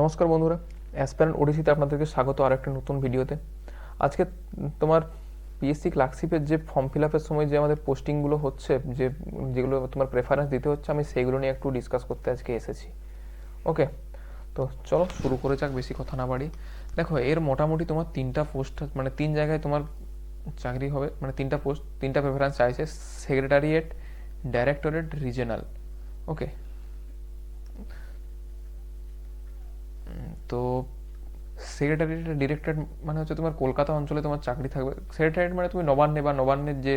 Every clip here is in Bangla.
নমস্কার বন্ধুরা অ্যাসপ্যারেন্ট ওডিসিতে আপনাদেরকে স্বাগত আর একটা নতুন ভিডিওতে। আজকে তোমার পিএসসি ক্লার্কশিপের যে ফর্ম ফিল আপের সময় যে আমাদের পোস্টিংগুলো হচ্ছে, যে যেগুলো তোমার প্রেফারেন্স দিতে হচ্ছে, আমি সেইগুলো নিয়ে একটু ডিসকাস করতে আজকে এসেছি। ওকে তো চলো শুরু করে যাক, বেশি কথা না বাড়ি। দেখো, এর মোটামুটি তোমার তিনটা পোস্ট মানে তিন জায়গায় তোমার চাকরি হবে মানে তিনটা পোস্ট তিনটা প্রেফারেন্স চাইছে সেক্রেটারিয়েট ডাইরেক্টরেট রিজনাল ওকে তো সেক্রেটারিয়েট ডিরেক্টরেট মানে হচ্ছে তোমার কলকাতা অঞ্চলে তোমার চাকরি থাকবে। সেক্রেটারিয়েট মানে তুমি নবান্নে বা নবান্নের যে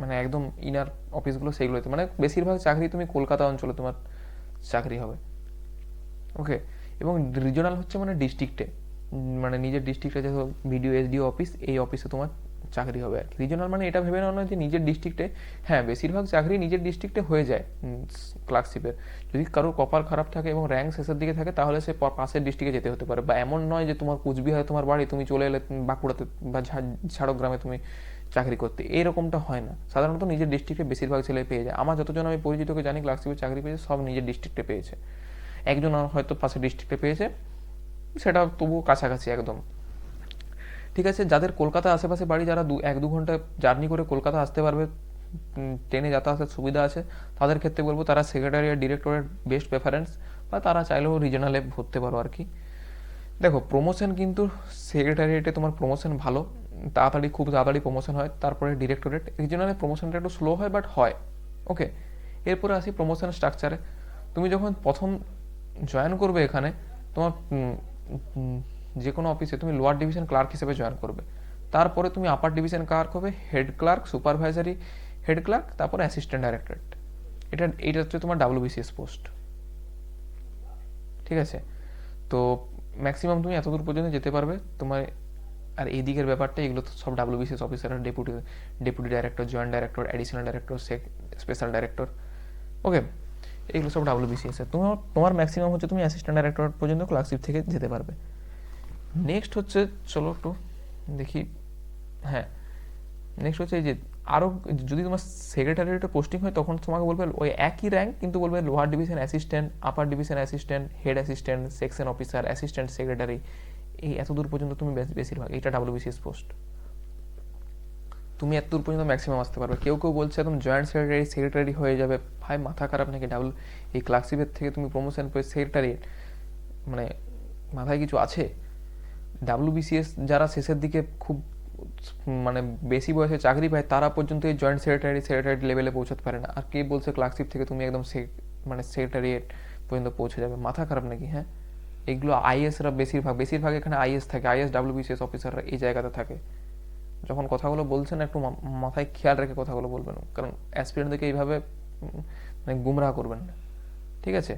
মানে একদম ইনার অফিসগুলো সেইগুলোতে মানে বেশিরভাগ চাকরি তুমি কলকাতা অঞ্চলে তোমার চাকরি হবে। ওকে এবং রিজনাল হচ্ছে মানে ডিস্ট্রিক্টে মানে নিজের ডিস্ট্রিক্টে যে ভিডিও এসডিও অফিস এই অফিসে তোমার চাকরি হবে আর কি। রিজনাল মানে এটা ভেবে নেওয়া নয় যে নিজের ডিস্ট্রিক্টে হ্যাঁ বেশিরভাগ চাকরি নিজের ডিস্ট্রিক্টে হয়ে যায় ক্লার্কশিপের যদি কারোর কপাল খারাপ থাকে এবং র্যাঙ্ক শেষের দিকে থাকে, তাহলে সে পাশের ডিস্ট্রিক্টে যেতে হতে পারে। বা এমন নয় যে তোমার কুচবিহারে তোমার বাড়ি, তুমি চলে এলে বাঁকুড়াতে বা ঝাড়- ঝাড়গ্রামে তুমি চাকরি করতে। এরকমটা হয় না। সাধারণত নিজের ডিস্ট্রিক্টে বেশিরভাগ ছেলে পেয়ে যায়। আমার যতজন আমি পরিচিতকে জানি ক্লার্কশিপে চাকরি পেয়েছে, সব নিজের ডিস্ট্রিক্টে পেয়েছে। একজন হয়তো পাশের ডিস্ট্রিক্টে পেয়েছে সেটা তবুও কাছাকাছি একদম। ঠিক আছে, যাদের কলকাতা আশেপাশে বাড়ি, যারা দু এক দু ঘণ্টা জার্নি করে কলকাতা আসতে পারবে ট্রেনে যাতায়াতের সুবিধা আছে, তাদের ক্ষেত্রে বলব তারা সেক্রেটারিয়েট ডিরেক্টরের বেস্ট প্রেফারেন্স বা তারা চাইলেও রিজনালে ভরতে পারো আর কি। দেখো প্রমোশন কিন্তু সেক্রেটারিয়েটে তোমার প্রমোশন ভালো, তাড়াতাড়ি খুব তাড়াতাড়ি প্রমোশন হয়, তারপরে ডিরেক্টরেট রিজনালে প্রমোশনটা একটু স্লো হয় বাট হয় ওকে এরপরে আসি প্রমোশন স্ট্রাকচারে তুমি যখন প্রথম জয়েন করবে এখানে, তোমার যে কোনো অফিসে তুমি লোয়ার ডিভিশন ক্লার্ক হিসেবে জয়েন করবে। তারপরে তুমি আপার ডিভিশন ক্লার্ক হবে head clerk supervisory head clerk তারপরে অ্যাসিস্ট্যান্ট ডাইরেক্টরেট এটা এটা হচ্ছে তোমার ডাব্লিউবিসিএস পোস্ট ঠিক আছে? তো ম্যাক্সিমাম তুমি এতদূর পর্যন্ত যেতে পারবে, তোমার, আর এই দিকের ব্যাপারটা, এগুলো তো সব WBCS officer deputy deputy director joint director additional director special director okay এগুলো সব ডাব্লিউবিসিএস তোমার তোমার ম্যাক্সিমাম হচ্ছে তুমি অ্যাসিস্ট্যান্ট ডাইরেক্টর পর্যন্ত ক্লার্কশিপ থেকে যেতে পারবে। নেক্সট হচ্ছে, চলো একটু দেখি হ্যাঁ। নেক্সট হচ্ছে এই যে আরও যদি তোমার সেক্রেটারিয়েটে পোস্টিং হয়, তখন তোমাকে বলবে ওই একই র্যাঙ্ক কিন্তু বলবে lower division assistant upper division assistant head assistant section officer assistant secretary এই এত দূর পর্যন্ত তুমি বেশ- বেশিরভাগ এটা ডাব্লিউবিসিএস পোস্ট তুমি এত দূর পর্যন্ত ম্যাক্সিমাম আসতে পারবে। কেউ কেউ বলছে একদম জয়েন্ট সেক্রেটারি সেক্রেটারি হয়ে যাবে। ভাই, মাথা খারাপ নাকি? ডাবল এই ক্লার্কশিপের থেকে তুমি প্রমোশন পেয়ে সেক্রেটারিয়েট মানে মাথায় কিছু আছে? ডাব্লিউবিসিএস যারা শেষের দিকে খুব মানে বেশি বয়সে চাকরি পায়, তারা পর্যন্ত এই জয়েন্ট সেক্রেটারি সেক্রেটারি লেভেলে পৌঁছাতে পারে না। আর কে বলছে ক্লার্কশিপ থেকে তুমি একদম মানে সেক্রেটারিয়েট পর্যন্ত পৌঁছে যাবে? মাথা খারাপ নাকি হ্যাঁ? এগুলো আইএসরা বেশিরভাগ বেশিরভাগ এখানে আইএস থাকে আইএস ডাব্লিউবিসিএস অফিসাররা এই জায়গাতে থাকে। যখন কথাগুলো বলছেন, একটু মাথায় খেয়াল রেখে কথাগুলো বলবেন। কারণ অ্যাসপিরেন্টদেরকে এইভাবে মানে গুমরাহ করবেন না। ঠিক আছে?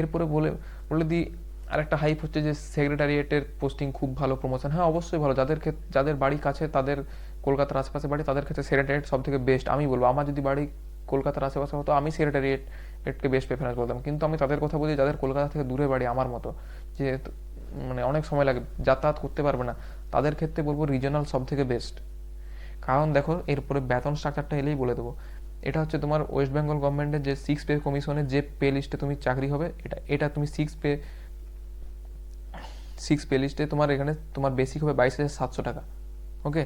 এরপরে বলে বলে দিই আরেকটা হাইপ হচ্ছে যে সেক্রেটারিয়েটের পোস্টিং খুব ভালো প্রমোশন হ্যাঁ অবশ্যই ভালো। যাদের ক্ষেত্রে যাদের বাড়ি কাছে, তাদের কলকাতার আশেপাশে বাড়ি, তাদের ক্ষেত্রে সেক্রেটারিয়েট সব থেকে বেস্ট আমি বলব, আমার যদি বাড়ি কলকাতার আশেপাশে হতো, আমি সেক্রেটারিয়েট এটকে বেস্ট প্রেফারেন্স করতাম। কিন্তু আমি তাদের কথা বলি, যাদের কলকাতা থেকে দূরে বাড়ি আমার মতো, যে মানে অনেক সময় লাগে, যাতায়াত করতে পারবে না, তাদের ক্ষেত্রে বলব রিজনাল সব থেকে বেস্ট কারণ দেখো, এরপরে বেতন স্ট্রাকচারটা এলেই বলে দেবো। এটা হচ্ছে তোমার ওয়েস্ট বেঙ্গল গভর্নমেন্টের যে সিক্স পে কমিশনের যে পে লিস্টে তুমি চাকরি হবে, এটা এটা তুমি সিক্স পে সিক্স পে লিস্টে তোমার এখানে তোমার বেসিক হবে বাইশ হাজার সাতশো টাকা ওকে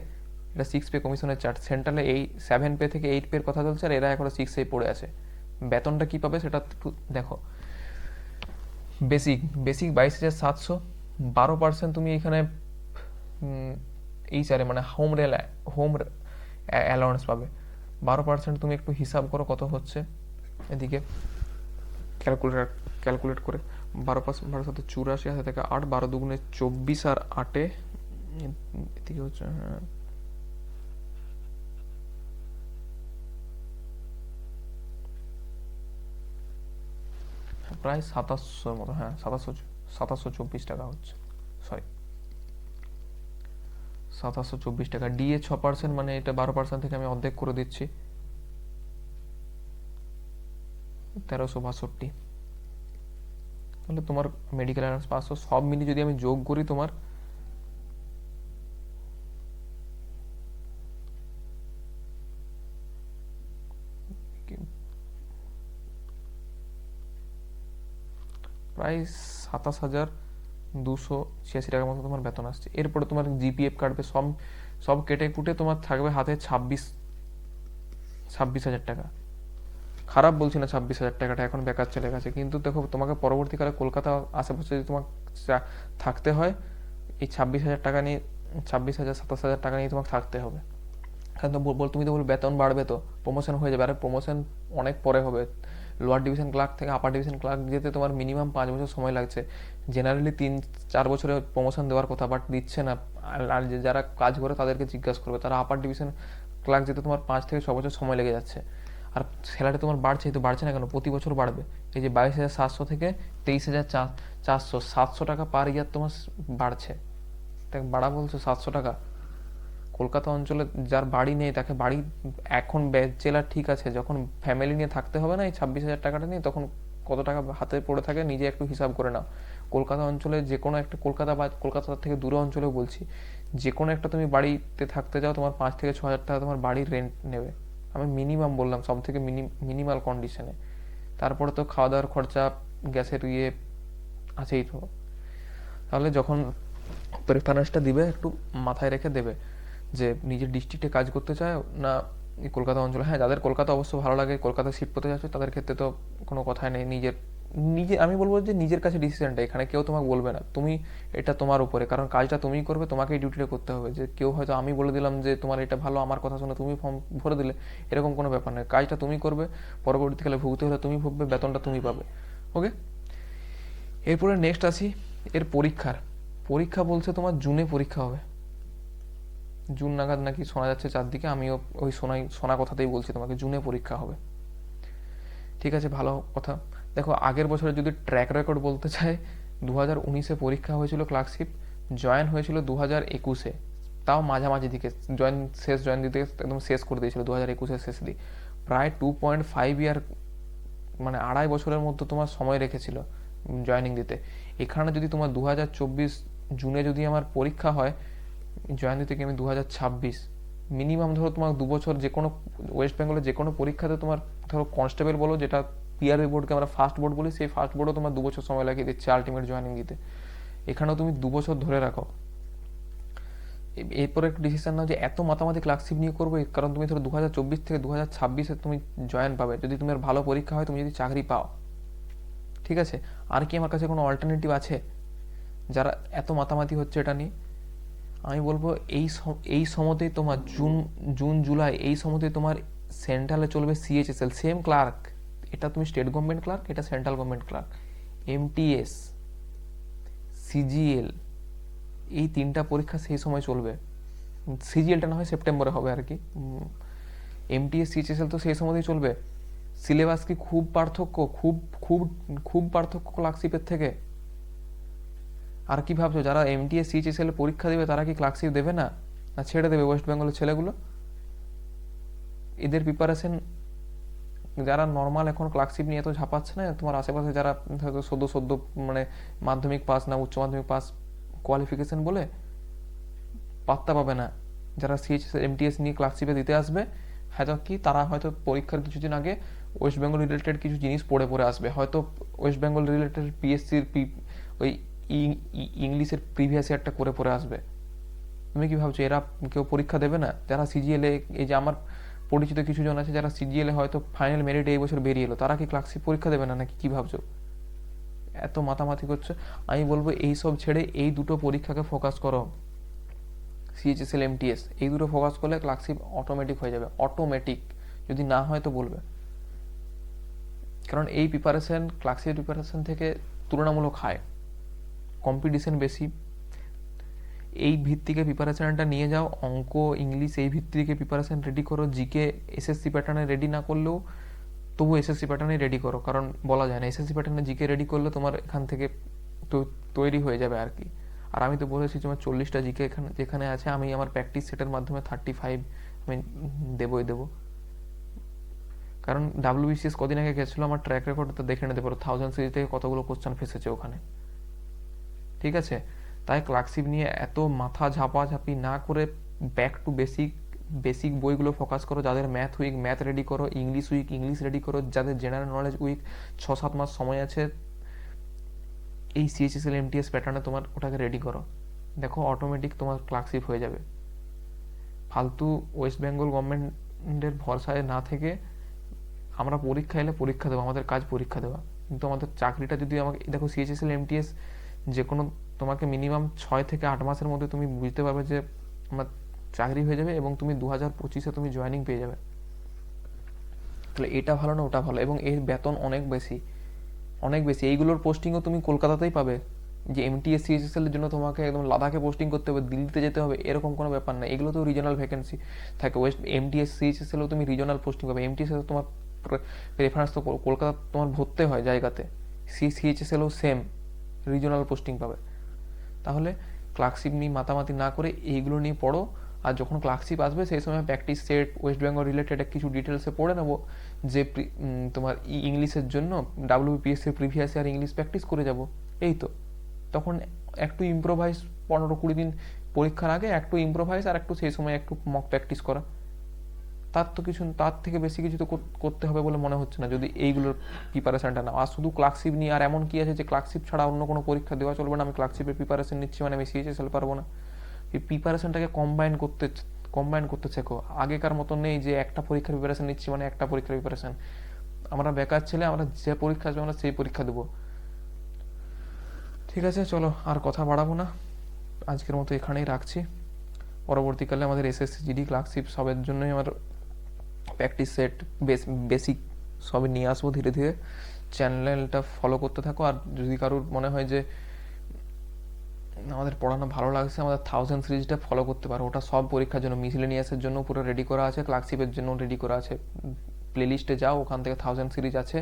এটা সিক্স পে কমিশনের চার্ট সেন্ট্রালে এই সেভেন পে থেকে এইট পের কথা চলছে আর এরা এখনও সিক্স এ পড়ে আছে। বেতনটা কী পাবে সেটা একটু দেখো। বেসিক বেসিক বাইশ হাজার সাতশো, বারো পার্সেন্ট তুমি এখানে এই চারে মানে হোম রেল হোম অ্যালাউন্স পাবে। বারো পার্সেন্ট তুমি একটু হিসাব করো কত হচ্ছে। এদিকে ক্যালকুলেটার ক্যালকুলেট করে। বারো পার্সেন্ট বারো সাথে চুরাশি হাজার থেকে আট, বারো দুগুণে চব্বিশ আর আটে এদিকে হচ্ছে হ্যাঁ। প্রায় সাতাশশোর মতো হ্যাঁ সাতাশশো সাতাশশো চব্বিশ টাকা হচ্ছে সরি সাতাশশো চব্বিশ টাকা। ডিএ ছ পার্সেন্ট মানে এটা বারো পার্সেন্ট থেকে আমি অর্ধেক করে দিচ্ছি। তেরোশো বাষট্টি। তাহলে তোমার মেডিকেল অ্যালাউন্স পাঁচশো সব মিলিয়ে যদি আমি যোগ করি তোমার, প্রায় সাতাশ হাজার দুশো ছিয়াশি টাকার মতো তোমার বেতন আসছে। এরপরে তোমার জিপিএফ কাটবে, সব সব কেটে কুটে তোমার থাকবে হাতে ছাব্বিশ ছাব্বিশ হাজার টাকা। খারাপ বলছি না, ছাব্বিশ হাজার টাকাটা এখন বেকার চলে গেছে কিন্তু দেখো, তোমাকে পরবর্তীকালে কলকাতা আশেপাশে যদি তোমার থাকতে হয়, এই ছাব্বিশ হাজার টাকা নিয়ে, ছাব্বিশ হাজার, সাতাশ হাজার টাকা নিয়ে তোমাকে থাকতে হবে। কারণ বল- তুমি তো বল বেতন বাড়বে তো প্রমোশন হয়ে যাবে। আরে প্রমোশন অনেক পরে হবে। লোয়ার ডিভিশন ক্লার্ক থেকে আপার ডিভিশন ক্লার্ক যেতে তোমার মিনিমাম পাঁচ বছর সময় লাগছে। জেনারেলি তিন, চার বছরে প্রমোশন দেওয়ার কথা বাট দিচ্ছে না। আর যারা কাজ করে তাদেরকে জিজ্ঞাসা করবে। তারা আপার ডিভিশন ক্লার্ক যেতে তোমার পাঁচ থেকে ছ বছর সময় লেগে যাচ্ছে। আর স্যালারি তোমার বাড়ছে তো বাড়ছে না কেন? প্রতি বছর বাড়বে। এই যে বাইশ হাজার সাতশো থেকে তেইশ হাজার চারশো, সাতশো টাকা পার ইয়ার তোমার বাড়ছে। দেখ বাড়া বলছো, সাতশো টাকা। কলকাতা অঞ্চলে যার বাড়ি নেই, তাকে বাড়ি এখন ব্যাচেলার ঠিক আছে। যখন ফ্যামিলি নিয়ে থাকতে হবে না, এই ছাব্বিশ হাজার টাকাটা নিয়ে, তখন কত টাকা হাতে পড়ে থাকে, নিজে একটু হিসাব করে নাও। কলকাতা অঞ্চলে যে কোনো একটা, কলকাতা বা কলকাতা থেকে দূরে অঞ্চলেও বলছি, যে কোনো একটা তুমি বাড়িতে থাকতে যাও, তোমার পাঁচ থেকে ছ হাজার টাকা তোমার বাড়ির রেন্ট নেবে। আমি মিনিমাম বললাম সব থেকে মিনিমাল কন্ডিশনে তারপরে তো খাওয়া দাওয়ার খরচা গ্যাসের ইয়ে আছেই তো। তাহলে যখন প্রেফারেন্সটা দিবে, একটু মাথায় রেখে দেবে যে নিজের ডিস্ট্রিক্টে কাজ করতে চায় না কলকাতা অঞ্চলে। হ্যাঁ যাদের কলকাতা অবশ্য ভালো লাগে কলকাতা শিফট করতে চাচ্ছে তাদের ক্ষেত্রে তো কোনো কথাই নেই। নিজের নিজে আমি বলব যে নিজের কাছে ডিসিশনটা এখানে কেউ তোমাকে বলবে না। তুমি এটা তোমার উপরে, কারণ কাজটা তুমিই করবে, তোমাকেই ডিউটিটা করতে হবে। যে কেউ হয়তো আমি বলে দিলাম যে তোমার এটা ভালো, আমার কথা শুনে তুমি ফর্ম ভরে দিলে, এরকম কোনো ব্যাপার নয়। কাজটা তুমি করবে, পরবর্তীকালে ভুগতে হলে তুমি ভুগবে, বেতনটা তুমি পাবে। ওকে এরপরে নেক্সট আসি, এর পরীক্ষার। পরীক্ষা বলছে তোমার জুনে পরীক্ষা হবে। জুন নাগাদ নাকি শোনা যাচ্ছে চারদিকে, আমিও ওই শোনাই শোনা কথাতেই বলছি তোমাকে, জুনে পরীক্ষা হবে। ঠিক আছে, ভালো কথা। দেখো, আগের বছরে যদি ট্র্যাক রেকর্ড বলতে চায় দু হাজার উনিশে পরীক্ষা হয়েছিল ক্লার্কশিপ জয়েন হয়েছিল দু হাজার একুশে। তাও মাঝামাঝি দিকে জয়েন শেষ জয়েন দিতে একদম শেষ করে দিয়েছিল দু হাজার একুশের শেষ দিকে। প্রায় টু পয়েন্ট ফাইভ ইয়ার মানে আড়াই বছরের মধ্যে তোমার সময় রেখেছিল জয়েনিং দিতে। এখানে যদি তোমার দু হাজার চব্বিশ জুনে যদি আমার পরীক্ষা হয় জয়েন দিতে আমি দু হাজার ছাব্বিশ। মিনিমাম ধরো তোমার দু বছর যে কোনো ওয়েস্ট বেঙ্গলে যে কোনো পরীক্ষাতে তোমার ধরো কনস্টেবল বলো, যেটা পিআরবি বোর্ডকে আমরা ফার্স্ট বোর্ড বলি, সেই ফার্স্ট বোর্ডও তোমার দু বছর সময় লাগিয়ে দিচ্ছে আলটিমেট জয়েনিং দিতে। এখানেও তুমি দু বছর ধরে রাখো। এরপরে একটা ডিসিশন নাও যে এত মাতামাতি ক্লার্কশিপ নিয়ে করব কারণ তুমি ধরো দু হাজার চব্বিশ থেকে দু হাজার ছাব্বিশে তুমি জয়েন পাবে। যদি তোমার ভালো পরীক্ষা হয়, তুমি যদি চাকরি পাও। ঠিক আছে? আর কি আমার কাছে কোনো অল্টারনেটিভ আছে? যারা এত মাতামাতি হচ্ছে এটা নিয়ে? আমি বলব এই এই সময়তেই তোমার জুন জুন, জুলাই, এই সময়তেই তোমার সেন্ট্রালে চলবে সিএইচএসএল সেম ক্লার্ক এটা তুমি স্টেট গভর্নমেন্ট ক্লার্ক এটা central government clerk MTS CGL এই তিনটা পরীক্ষা সেই সময় চলবে। সিজিএলটা না হয় সেপ্টেম্বরে হবে আর কি। এমটিএস সিএইচএসএল তো সেই সময়তেই চলবে। সিলেবাস কি খুব পার্থক্য, খুব খুব খুব পার্থক্য ক্লার্কশিপের থেকে? আর কি ভাবছ, যারা এমটিএস সিএইচএসএল পরীক্ষা দেবে, তারা কি ক্লার্কশিপ দেবে না? না ছেড়ে দেবে ওয়েস্ট বেঙ্গলের ছেলেগুলো? এদের প্রিপারেশন যারা নর্মাল এখন ক্লার্কশিপ নিয়ে এত ঝাঁপাচ্ছে না, তোমার আশেপাশে যারা হয়তো সদ্য সদ্য মানে মাধ্যমিক পাস না উচ্চ মাধ্যমিক পাস কোয়ালিফিকেশন বলে, পাত্তা পাবে না। যারা সিএইচ এমটিএস নিয়ে ক্লার্কশিপে দিতে আসবে হয়তো কি, তারা হয়তো পরীক্ষার কিছুদিন আগে ওয়েস্ট বেঙ্গল রিলেটেড কিছু জিনিস পড়ে পড়ে আসবে। হয়তো ওয়েস্ট বেঙ্গল রিলেটেড পিএসসির পি ওই ইংলিশের প্রিভিয়াস ইয়ারটা করে পড়ে আসবে। তুমি কি ভাবছ, এরা কেউ পরীক্ষা দেবে না? যারা সিজিএলে এই যে আমার পরিচিত কিছু জন আছে যারা সিজিএলে হয়তো ফাইনাল মেরিট এই বছর বেরিয়ে এলো। তারা কি ক্লার্কশিপ পরীক্ষা দেবে না নাকি? কি ভাবছ? এত মাতামাতি করছে? আমি বলব এই সব ছেড়ে এই দুটো পরীক্ষাকে ফোকাস করো। সিএইচএসএল এমটিএস এই দুটো ফোকাস করলে ক্লার্কশিপ অটোমেটিক হয়ে যাবে। অটোমেটিক যদি না হয় তো বলবে। কারণ এই প্রিপারেশন ক্লার্কশিপ প্রিপারেশন থেকে তুলনামূলক হাই কম্পিটিশন বেশি। এই ভিত্তিকে প্রিপারেশনটা নিয়ে যাও। অঙ্ক, ইংলিশ এই ভিত্তিকে প্রিপারেশন রেডি করো। জিকে এসএসসি প্যাটার্নে রেডি না করলেও তবু এসএসসি প্যাটার্নে রেডি করো। কারণ বলা যায় না এসএসসি প্যাটার্নে জিকে রেডি করলে তোমার এখান থেকে তৈরি হয়ে যাবে আর কি। আর আমি তো বলেছি তোমার চল্লিশটা জিকে এখানে, যেখানে আছে, আমি আমার প্র্যাকটিস সেটের মাধ্যমে থার্টি ফাইভ আমি দেবই দেবো। কারণ ডাব্লিউবিসিএস কদিন আগে গেছিল, আমার ট্র্যাক রেকর্ড তো দেখে নিতে পারো। থাউজেন্ড সিরিজ থেকে কতগুলো কোশ্চেন ফেসেছে ওখানে। ঠিক আছে? তাই ক্লার্কশিপ নিয়ে এত মাথা ঝাপাঝাপি না করে ব্যাক টু বেসিক বেসিক বইগুলো ফোকাস করো, যাদের ম্যাথ উইক ম্যাথ রেডি করো ইংলিশ উইক ইংলিশ রেডি করো, যাদের জেনারেল নলেজ উইক ছ সাত মাস সময় আছে, এই সিএইচএসএল এমটিএস প্যাটার্নে তোমার ওটাকে রেডি করো। দেখো অটোমেটিক তোমার ক্লার্কশিপ হয়ে যাবে। ফালতু ওয়েস্ট বেঙ্গল গভর্নমেন্টের ভরসায় না থেকে আমরা পরীক্ষা এলে পরীক্ষা দেবো, আমাদের কাজ পরীক্ষা দেওয়া। কিন্তু আমাদের চাকরিটা যদি আমাকে, দেখো সিএইচএসএল এমটিএস যে কোনো তোমাকে মিনিমাম ছয় থেকে আট মাসের মধ্যে তুমি বুঝতে পারবে যে আমার চাকরি হয়ে যাবে এবং তুমি দু হাজার পঁচিশে তুমি জয়েনিং পেয়ে যাবে। তাহলে এটা ভালো না ওটা ভালো? এবং এর বেতন অনেক বেশি। অনেক বেশি। এইগুলোর পোস্টিংও তুমি কলকাতাতেই পাবে। যে এমটিএস সিএসএসএল এর জন্য তোমাকে একদম লাদাখে পোস্টিং করতে হবে, দিল্লিতে যেতে হবে, এরকম কোনো ব্যাপার না। এগুলো তো রিজনাল ভ্যাকেন্সি থাকে। ওয়েস্ট এমটিএস সিএসএসএলও তুমি রিজনাল পোস্টিং পাবে। এমটিএস তোমার প্রেফারেন্স তো কল- কলকাতা তোমার ভরতে হয় জায়গাতে। সি সিএইচএসএলও সেম রিজনাল পোস্টিং পাবে। তাহলে ক্লার্কশিপ নিয়ে মাতামাতি না করে এইগুলো নিয়ে পড়ো। আর যখন ক্লার্কশিপ আসবে, সেই সময় practice set West Bengal related কিছু ডিটেলসে পড়ে নেব, যে তোমার ইংলিশের জন্য WPSC previous year English practice করে যাব। এই তো। তখন একটু ইম্প্রোভাইজ পনেরো কুড়ি দিন পরীক্ষার আগে একটু ইম্প্রোভাইজ আর একটু সেই সময় একটু মক প্র্যাকটিস করা। তার তো কিছু, তার থেকে বেশি কিছু তো কর- করতে হবে বলে মনে হচ্ছে না। যদি এইগুলোর প্রিপারেশানটা নাও। আর শুধু ক্লার্কশিপ নিয়ে, আর এমন কি আছে যে ক্লার্কশিপ ছাড়া অন্য কোনো পরীক্ষা দেওয়া চলবে না? আমি ক্লার্কশিপের প্রিপারেশন নিচ্ছি মানে আমি সিএইচএসএল পারব না। এই প্রিপারেশানটাকে কম্বাইন করতে কম্বাইন করতে শেখো। আগেকার মতো নেই যে একটা পরীক্ষার প্রিপারেশান নিচ্ছি মানে একটা পরীক্ষার প্রিপারেশান আমরা বেকার ছেলে, আমরা যে পরীক্ষা আসবে আমরা সেই পরীক্ষা দেবো। ঠিক আছে, চলো, আর কথা বাড়াবো না। আজকের মতো এখানেই রাখছি। পরবর্তীকালে আমাদের এসএসসি জিডি ক্লার্কশিপ সবের জন্যই আমার প্র্যাকটিস সেট বেসিক সবই নিয়ে আসব ধীরে ধীরে। চ্যানেলটা ফলো করতে থাকো। আর যদি কারোর মনে হয় যে আমাদের পড়ানো ভালো লাগছে, আমাদের থাউজেন্ড সিরিজটা ফলো করতে পারো। ওটা সব পরীক্ষার জন্য মিসলেনিয়াসের জন্য পুরো রেডি করা আছে ক্লার্কশিপের জন্য রেডি করা আছে। প্লেলিস্টে যাও, ওখান থেকে থাউজেন্ড সিরিজ আছে।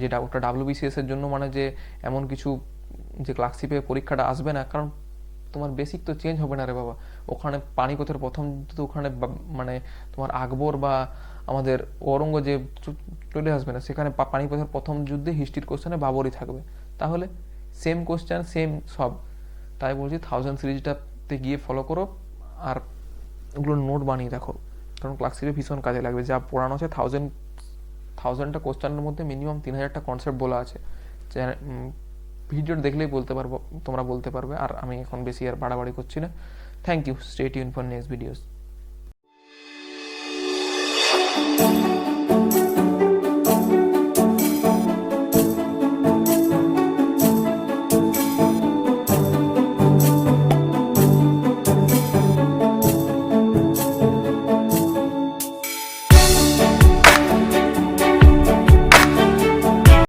যেটা ওটা ডাব্লিউবিসিএস এর জন্য মানে যে এমন কিছু যে ক্লার্কশিপে পরীক্ষাটা আসবে না। কারণ তোমার বেসিক তো চেঞ্জ হবে না রে বাবা। ওখানে পানিপথের প্রথম তো ওখানে মানে তোমার আকবর বা আমাদের ঔরঙ্গজেব চলে আসবে না। সেখানে পানিপথের প্রথম যুদ্ধে হিস্ট্রির কোশ্চেনে বাবরই থাকবে। তাহলে সেম কোশ্চেন সেম সব। তাই বলছি থাউজেন্ড সিরিজটাতে গিয়ে ফলো করো আর ওগুলো নোট বানিয়ে রাখো কারণ ক্লাসিপে ভীষণ কাজে লাগবে। যা পড়ানো আছে থাউজেন্ড থাউজেন্ডটা কোশ্চেনের মধ্যে মিনিমাম তিন হাজারটা কনসেপ্ট বলা আছে। ভিডিও দেখলেই বলতে পারব, তোমরা বলতে পারবে, আর আমি এখন বেশি আর বাড়াবাড়ি করছি না। থ্যাংক ইউ স্টেট ইউন ফর নেক্সট ভিডিওস